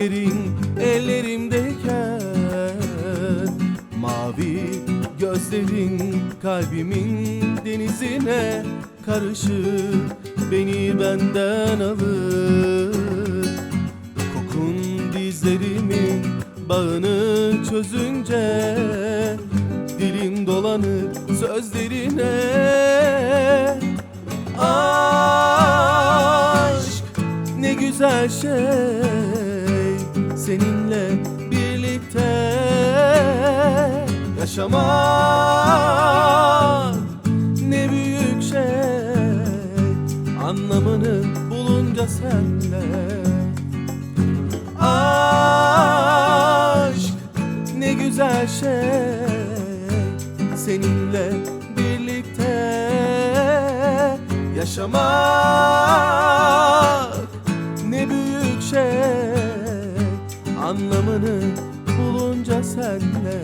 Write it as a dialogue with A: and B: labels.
A: Ellerin ellerimdeyken Mavi gözlerin kalbimin denizine karışır Beni benden alır. Kokun dizlerimin bağını çözünce Dilim dolanır sözlerine. Aşk ne güzel şey Seninle birlikte yaşamak Ne büyük şey. Anlamını bulunca senle Aşk ne güzel şey. Seninle birlikte yaşamak ne büyük şey Anlamını bulunca senle